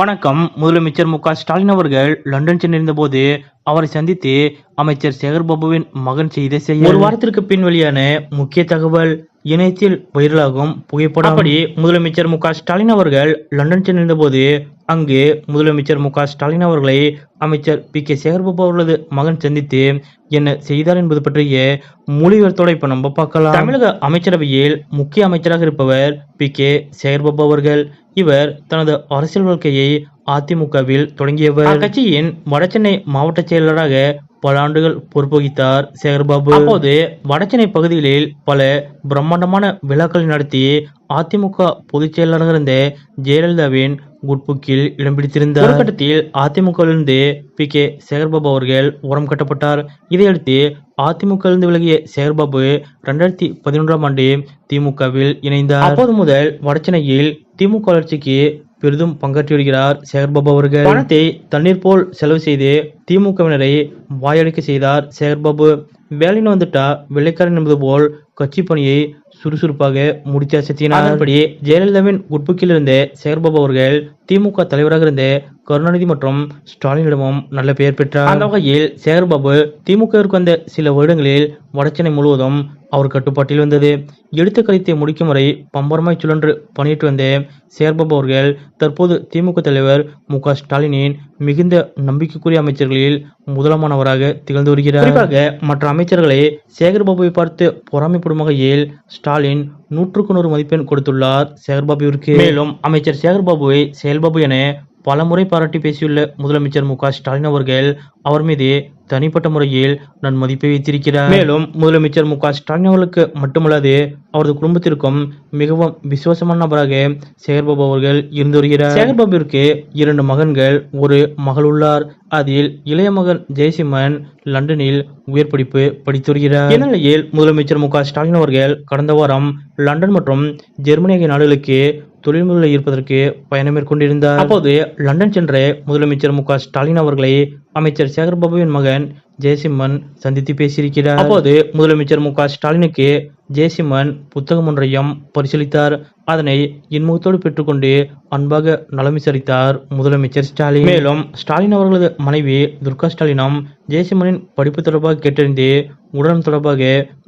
வணக்கம். முதலமைச்சர் மு க ஸ்டாலின் அவர்கள் லண்டன் சென்றிருந்த போது அவரை சந்தித்து அமைச்சர் சேகர் பாபுவின் மகன் செய்த செயல் ஒரு வாரத்திற்கு பின் வெளியான முக்கிய தகவல் இணையத்தில் வைரலாகும் புகைப்படம். அப்படி முதலமைச்சர் மு க ஸ்டாலின் அவர்கள் லண்டன் சென்றிருந்த போது அங்கு முதலமைச்சர் மு க ஸ்டாலின் அவர்களை அமைச்சர் பி கே சேகர்பாபு அவர்களது மகன் சந்தித்து என்ன செய்தார் என்பது பற்றிய மொழிவர்த்தோட இப்ப நம்ம பார்க்கலாம். தமிழக அமைச்சரவையில் முக்கிய அமைச்சராக இருப்பவர் பி கே சேகர்பாபு அவர்கள். இவர் தனது அரசியல் வாழ்க்கையை அதிமுகவில் தொடங்கியவர். அக்கட்சியின் வடசென்னை மாவட்ட செயலராக பல ஆண்டுகள் பொறுப்புகித்தார் சேகர்பாபு. அப்போது வடசென்னை பகுதிகளில் பல பிரம்மாண்டமான விழாக்களை நடத்தி அதிமுக பொதுச் செயலராக இருந்த ஜெயலலிதாவின் குட்புக்கில் இடம் பிடித்திருந்தார் ஒரு கட்டத்தில் அதிமுகவிலிருந்து பி. கே. சேகர்பாபு அவர்கள் உரம் கட்டப்பட்டார். இதையடுத்து அதிமுகவிலிருந்து விலகிய சேகர்பாபு இரண்டாயிரத்தி பதினொன்றாம் ஆண்டு திமுகவில் இணைந்தார். அப்போது முதல் வடசென்னையில் திமுக வளர்ச்சிக்கு பெரிதும் பங்காற்றி வருகிறார் சேகர்பாபு அவர்கள். பணத்தை தண்ணீர் போல் செலவு செய்து திமுகவினரை வாயடிக்க செய்தார் சேகர்பாபு. வேலைன்னு வந்துட்டா வெள்ளைக்காரன் என்பது போல் கட்சி பணியை சுறுசுறுப்பாக முடித்து அசத்தினார் அதன்படி ஜெயலலிதாவின் குட்புக்கில் இருந்த சேகர்பாபு அவர்கள் திமுக தலைவராக இருந்த கருணாநிதி மற்றும் ஸ்டாலினிடமும் நல்ல பெயர் பெற்றார். அந்த வகையில் சேகர்பாபு திமுகவிற்கு வந்த சில வருடங்களில் வடசென்னை முழுவதும் அவர் கட்டுப்பாட்டில் வந்தது. எடுத்த கழித்தை முடிக்கும் வரை பம்பரமாய் சுழன்று பணியிட்டு வந்த சேகர்பாபு அவர்கள் தற்போது திமுக தலைவர் மு க ஸ்டாலினின் மிகுந்த நம்பிக்கைக்குரிய அமைச்சர்களில் முதலமானவராக திகழ்ந்து வருகிறார். குறிப்பாக மற்ற அமைச்சர்களை சேகர்பாபுவை பார்த்து பொறாமைப்படும் வகையில் ஸ்டாலின் நூற்றுக்கு நூறு மதிப்பெண் கொடுத்துள்ளார். சேகர்பாபுவிற்கு மேலும் அமைச்சர் சேகர்பாபுவை செயல்பாபு என பலமுறை பாராட்டி பேசியுள்ள முதலமைச்சர் மு க ஸ்டாலின் அவர்கள் அவர் மீது தனிப்பட்ட முறையில் நான் மதிப்பை வைத்திருக்கிறார். மேலும் முதலமைச்சர் மு க ஸ்டாலின் அவர்களுக்கு மட்டுமல்லாது அவரது குடும்பத்திற்கும் மிகவும் விசுவாசமான நபராக சேகர்பாபு அவர்கள் இருந்து வருகிறார். சேகர்பாபுவிற்கு இரண்டு மகன்கள் ஒரு மகள் உள்ளார். அதில் இளைய மகன் ஜெயசிம்மன் லண்டனில் உயர் படிப்பு படித்து வருகிறார். இந்நிலையில் முதலமைச்சர் மு க ஸ்டாலின் அவர்கள் கடந்த வாரம் லண்டன் மற்றும் ஜெர்மனி ஆகிய நாடுகளுக்கு தொழில்முறையில் இருப்பதற்கு ஈர்ப்பதற்கு பயணம் மேற்கொண்டிருந்தார். அப்போது லண்டன் சென்ற முதலமைச்சர் மு க ஸ்டாலின் அவர்களை அமைச்சர் சேகர்பாபுவின் மகன் ஜெயசிம்மன் சந்தித்து பேசியிருக்கிறார். அப்போது முதலமைச்சர் மு க ஸ்டாலினுக்கு ஜெயசிம்மன் புத்தகம் ஒன்றையும் பரிசீலித்தார் அதனை இன்முகத்தோடு பெற்றுக்கொண்டு அன்பாக நலம் விசாரித்தார் முதலமைச்சர் ஸ்டாலின். மேலும் ஸ்டாலின் அவர்களது மனைவி துர்கா ஸ்டாலினும் ஜெயசிம்மனின் படிப்பு தொடர்பாக கேட்டறிந்து உடலம் தொடர்பாக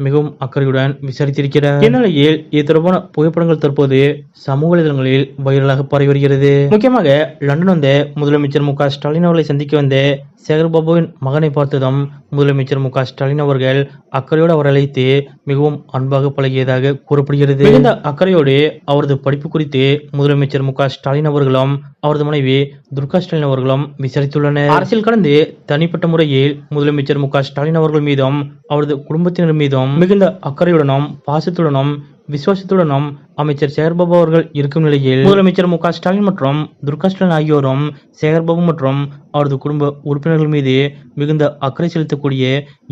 மிகவும் அக்கறையுடன் விசாரித்திருக்கிறார். இந்நிலையில் இது தொடர்பான புகைப்படங்கள் தற்போது சமூக வலைதளங்களில் வைரலாக பரவி வருகிறது. முக்கியமாக லண்டன் வந்த முதலமைச்சர் மு க ஸ்டாலின் அவர்களை சந்திக்க வந்த சேகர்பாபுவின் மகனை பார்த்ததும் முதலமைச்சர் மு க ஸ்டாலின் அவர்கள் அக்கறையோடு அவர் அழைத்து மிகவும் அன்பாக பழகியதாக கூறப்படுகிறது. இந்த அக்கறையோடு அவரது படிப்பு குறித்து முதலமைச்சர் மு க ஸ்டாலின் அவர்களும் அவரது மனைவி துர்கா ஸ்டாலின் அவர்களும் விசாரித்துள்ளனர். அரசியல் கடந்து தனிப்பட்ட முறையில் முதலமைச்சர் மு க ஸ்டாலின் அவர்கள் மீதும் அவரது குடும்பத்தினர் மீதும் மிகுந்த அக்கறையுடனும் பாசத்துடனும் விசுவாசத்துடனும் அமைச்சர் சேகர்பாபு அவர்கள் இருக்கும் நிலையில் முதலமைச்சர் மு ஸ்டாலின் மற்றும் துர்கா ஸ்டாலின் ஆகியோரும் சேகர்பாபு மற்றும் அவரது குடும்ப உறுப்பினர்கள் மீது மிகுந்த அக்கறை செலுத்தக்கூடிய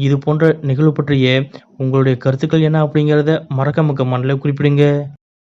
இது போன்ற நிகழ்வு பற்றிய உங்களுடைய கருத்துக்கள் என்ன அப்படிங்கிறத மறக்க மக்க மண்டல குறிப்பிடுங்க.